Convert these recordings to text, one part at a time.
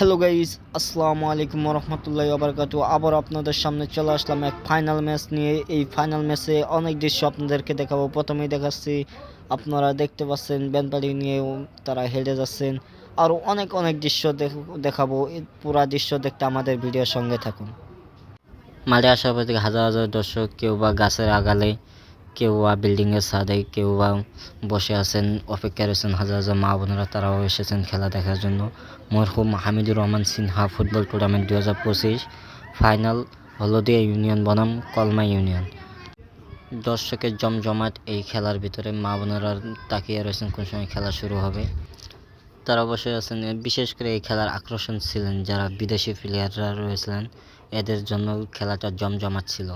Hello guys আসসালামু আলাইকুম রহমতুল্লাহ আবরকাতু আবার আপনাদের সামনে চলে আসলাম এক ফাইনাল ম্যাচ নিয়ে। এই ফাইনাল ম্যাচে অনেক দৃশ্য আপনাদেরকে দেখাবো। প্রথমেই দেখাচ্ছি, আপনারা দেখতে পাচ্ছেন ব্যানপাড়ি নিয়ে তারা হেরে যাচ্ছেন। আরও অনেক অনেক দৃশ্য দেখ- দেখাবো। পুরা দৃশ্য দেখতে আমাদের ভিডিওর সঙ্গে থাকুন। মাঠে আসার পর থেকে হাজার হাজার দর্শক কেউ বা গাছের আগালে কেউ বা বিল্ডিংয়ের ছাদে কেউ বা বসে আছেন, অপেক্ষা রয়েছেন হাজার হাজার মা বোনেরা, তারাও এসেছেন খেলা দেখার জন্য। মরহুম হামিদুর রহমান সিনহা ফুটবল টুর্নামেন্ট দু হাজার পঁচিশ ফাইনাল হলদিয়া ইউনিয়ন বনাম, কলমা ইউনিয়ন। দর্শকের জমজমাট এই খেলার ভিতরে মা বোনেরা তাকিয়ে রয়েছেন কোন সময় খেলা শুরু হবে। তারা বসে আছেন, বিশেষ করে এই খেলার আকর্ষণ ছিলেন যারা বিদেশি প্লেয়াররা রয়েছিলেন, এদের জন্য খেলাটা জমজমাট ছিল।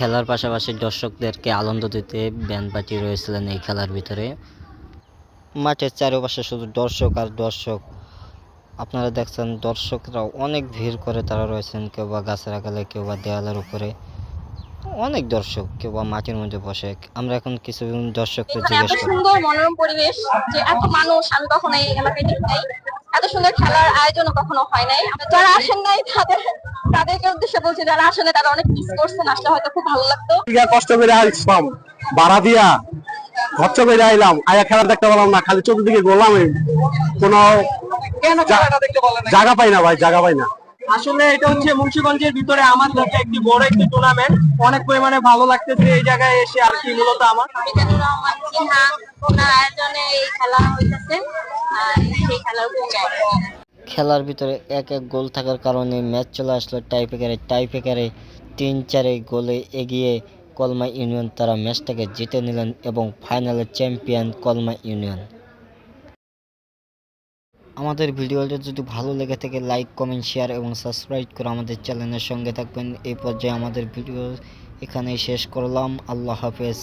খেলার পাশাপাশি দর্শকদেরকে আনন্দ দিতে ব্যান্ড পার্টি রয়েছিলেন এই খেলার ভিতরে। মাঠের চারপাশে শুধু দর্শক আর দর্শক। আপনারা দেখছেন দর্শকরা অনেক ভিড় করে তারা রয়েছেন কেউ বা গাছের আগালে কেউ বা দেওয়ালের উপরে। অনেক দর্শক কেউ বা মাটির মধ্যে বসে। আমরা এখন কিছু দর্শককে জিজ্ঞেস করি সুন্দর মনোরম পরিবেশ যে এত মানুষ আমি কখনো এই এলাকায় দেখি নাই। এত সুন্দর খেলার আয়োজনও কখনো হয় নাই। যারা আসেন নাই তাদের তাদেরকে উদ্দেশ্যে বলছি যারা আসলে তারা অনেক মিস করছেন। আসলে হয়তো খুব ভালো লাগতো। কষ্ট করে আসলাম ভাড়া দিয়া খরচ করে আইলাম। আয়া খেলা দেখতে পারলাম না খালি চতুর্দিকে গোলাম। কোন কেন খেলাটা দেখতে বলেন না? জায়গা পাই না ভাই জায়গা পাই না। আসলে এটা হচ্ছে মুন্সিগঞ্জের ভিতরে আমার কাছে একটি বড় একটি টুর্নামেন্ট অনেক পরিমাণে ভালো লাগতেছে এই জায়গায় এসে আর কি মূলত আমার। আয়োজনে এই খেলা হইতেছে। খেলার ভিতরে এক এক গোল থাকার কারণে ম্যাচ চলে আসলো টাই পেকারে টাই পেকারে তিন চারে গোলে এগিয়ে কলমা ইউনিয়ন তারা ম্যাচটাকে জিতে নিলেন এবং ফাইনালে চ্যাম্পিয়ন কলমা ইউনিয়ন। আমাদের ভিডিওটা যদি ভালো লেগে থাকে, লাইক, কমেন্ট, শেয়ার এবং সাবস্ক্রাইব করে আমাদের চ্যানেলের সঙ্গে থাকবেন। এই পর্যায়ে আমাদের ভিডিও এখানেই শেষ করলাম। আল্লাহ হাফেজ।